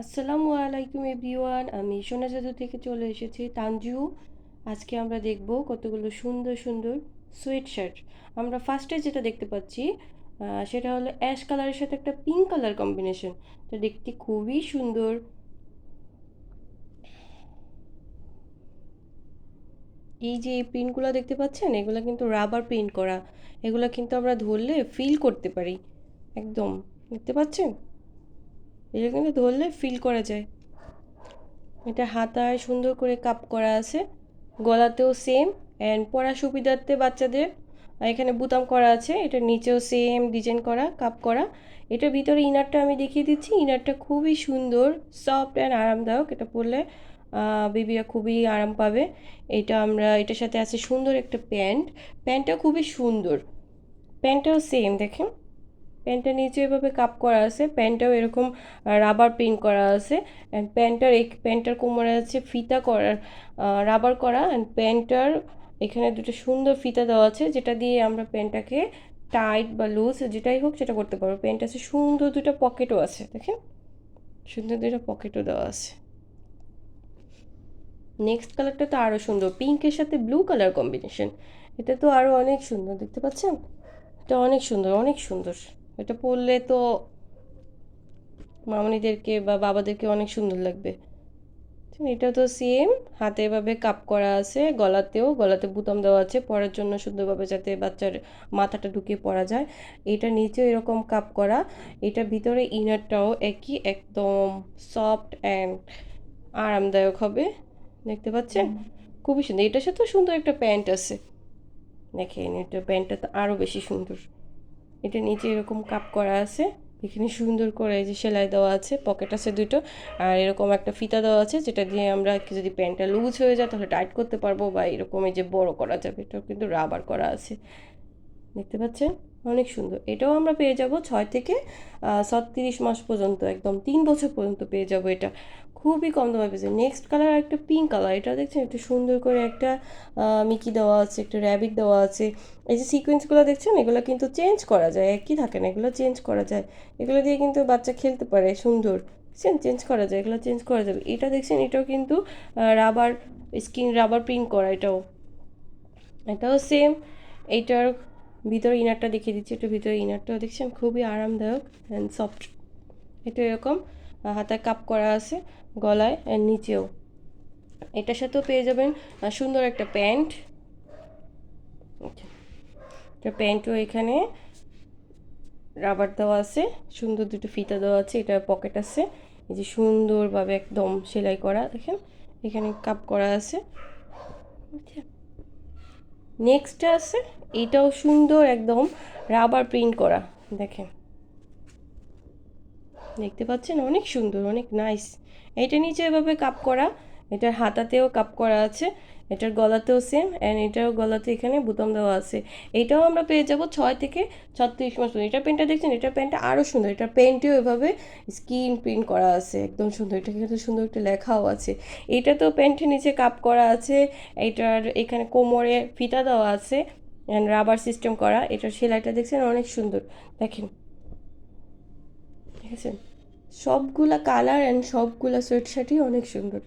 আসসালামু আলাইকুম এভরিওয়ান, আমি সোনা জাদু থেকে চলে এসেছি তানজু। আজকে আমরা দেখব কতগুলো সুন্দর সুন্দর সোয়েট শার্ট আমরা ফার্স্টে যেটা দেখতে পাচ্ছি সেটা হলো অ্যাশ কালারের সাথে একটা পিঙ্ক কালার কম্বিনেশন তো দেখতে খুবই সুন্দর। এই যে এই প্রিন্টগুলো দেখতে পাচ্ছেন, এগুলো কিন্তু রাবার প্রিন্ট করা। এগুলো কিন্তু আমরা ধরলে ফিল করতে পারি। একদম, দেখতে পাচ্ছেন? এটা কিন্তু ধরলে ফিল করা যায়। এটা হাতায় সুন্দর করে কাপ করা আছে। গলাতেও সেম অ্যান্ড পরা সুবিধার্থে বাচ্চাদের এখানে বুতাম করা আছে। এটা নিচেও সেম ডিজাইন করা কাপ করা। এটার ভিতরে ইনারটা আমি দেখিয়ে দিচ্ছি। ইনারটা খুবই সুন্দর সফট অ্যান্ড আরামদায়ক। এটা পরলে বেবিরা খুবই আরাম পাবে। এটা আমরা, এটার সাথে আছে সুন্দর একটা প্যান্ট। প্যান্টটা খুবই সুন্দর। প্যান্টটাও সেম দেখেন। প্যান্টটা নিচে এভাবে কাপ করা আছে, প্যান্টটাও এরকম রাবার প্রিন্ট করা আছে অ্যান্ড প্যান্টটার এক, প্যান্টটার কোমরে আছে ফিতা করার রাবার করা অ্যান্ড প্যান্টটার এখানে দুটো সুন্দর ফিতা দেওয়া আছে, যেটা দিয়ে আমরা প্যান্টটাকে টাইট বা লুজ যেটাই হোক সেটা করতে পারব। প্যান্ট আছে সুন্দর দুটো পকেটও আছে, দেখেন? সুন্দর দুটো পকেটও দেওয়া আছে। নেক্সট কালারটা তো আরও সুন্দর পিঙ্কের সাথে ব্লু কালার কম্বিনেশন এটা তো আরও অনেক সুন্দর, দেখতে পাচ্ছেন? এটা অনেক সুন্দর অনেক সুন্দর। এটা পরলে তো মামনিদেরকে বা বাবাদেরকে অনেক সুন্দর লাগবে। এটা তো সেম হাতে এভাবে কাপ করা আছে গলাতেও গলাতে বুতাম দেওয়া আছে পরার জন্য সুন্দরভাবে যাতে বাচ্চার মাথাটা ঢুকিয়ে পরা যায়। এটা নিচে এরকম কাপ করা এটার ভিতরে ইনারটাও একই একদম সফট অ্যান্ড আরামদায়ক হবে। দেখতে পাচ্ছেন? খুবই সুন্দর। এটার সাথে সুন্দর একটা প্যান্ট আছে। দেখেন এটা প্যান্টটা তো আরও বেশি সুন্দর। এটা নিচে এরকম কাপ করা আছে। এখানে সুন্দর করে যে সেলাই দেওয়া আছে, পকেট আছে দুটো। আর এরকম একটা ফিতা দেওয়া আছে, যেটা দিয়ে আমরা যদি প্যান্টটা লুজ হয়ে যায়, তাহলে টাইট করতে পারব বা এরকম এই যে বড় করা যাবে, এটাও কিন্তু রাবার করা আছে। দেখতে পাচ্ছেন? অনেক সুন্দর। এটাও আমরা পেয়ে যাব ছয় থেকে ছত্রিশ মাস পর্যন্ত, একদম তিন বছর পর্যন্ত পেয়ে যাব এটা। খুবই কম দামে পেয়েছে নেক্সট কালার একটা পিঙ্ক কালার এটা দেখছেন? একটু সুন্দর করে একটা মিকি দেওয়া আছে, একটা র্যাবিট দেওয়া আছে। এই যে সিকোয়েন্সগুলো দেখছেন? এগুলো কিন্তু চেঞ্জ করা যায়। একই থাকে না, এগুলো চেঞ্জ করা যায়। এগুলো দিয়ে কিন্তু বাচ্চা খেলতে পারে, সুন্দর। দেখছেন? চেঞ্জ করা যায়, এগুলো চেঞ্জ করা যাবে। এটা দেখছেন? এটাও কিন্তু রাবার স্কিন রাবার প্রিন্ট করা এটাও। এটাও সেম এইটার ভিতরে ইনারটা দেখিয়ে দিচ্ছি, একটু ভিতরে ইনারটাও দেখছেন খুবই আরামদায়ক অ্যান্ড সফট এটা এরকম হাতায় কাপ করা আছে গলায় আর নিচেও। এটার সাথেও পেয়ে যাবেন সুন্দর একটা প্যান্ট। এটা প্যান্টও এখানে। রাবার দেওয়া আছে, সুন্দর দুটো ফিতা দেওয়া আছে, এটা পকেট আছে। এই যে সুন্দরভাবে একদম সেলাই করা, দেখেন, এখানে কাপ করা আছে। নেক্সটটা আছে, এটাও সুন্দর একদম রাবার প্রিন্ট করা, দেখেন। দেখতে পাচ্ছেন? অনেক সুন্দর, অনেক নাইস এটা নিচে এভাবে কাপ করা এটার হাতাতেও কাপ করা আছে, এটার গলাতেও সেম অ্যান্ড এটাও গলাতে এখানে বুতাম দেওয়া আছে। এটাও আমরা পেয়ে যাব ছয় থেকে ছত্রিশ মাস এটার প্যান্টটা দেখছেন? এটার প্যান্টটা আরও সুন্দর। এটার প্যান্টেও এভাবে স্কিন প্রিন্ট করা আছে, একদম সুন্দর। এটা কিন্তু সুন্দর একটা লেখাও আছে। এটা তো প্যান্টের নিচে কাপ করা আছে, এটার এখানে কোমরে ফিতা দেওয়া আছে অ্যান্ড রাবার সিস্টেম করা। এটার সেলাইটা দেখছেন? অনেক সুন্দর। দেখেন। ঠিক আছে? সবগুলা কালার অ্যান্ড সবগুলা সোয়েট শার্টই অনেক সুন্দর।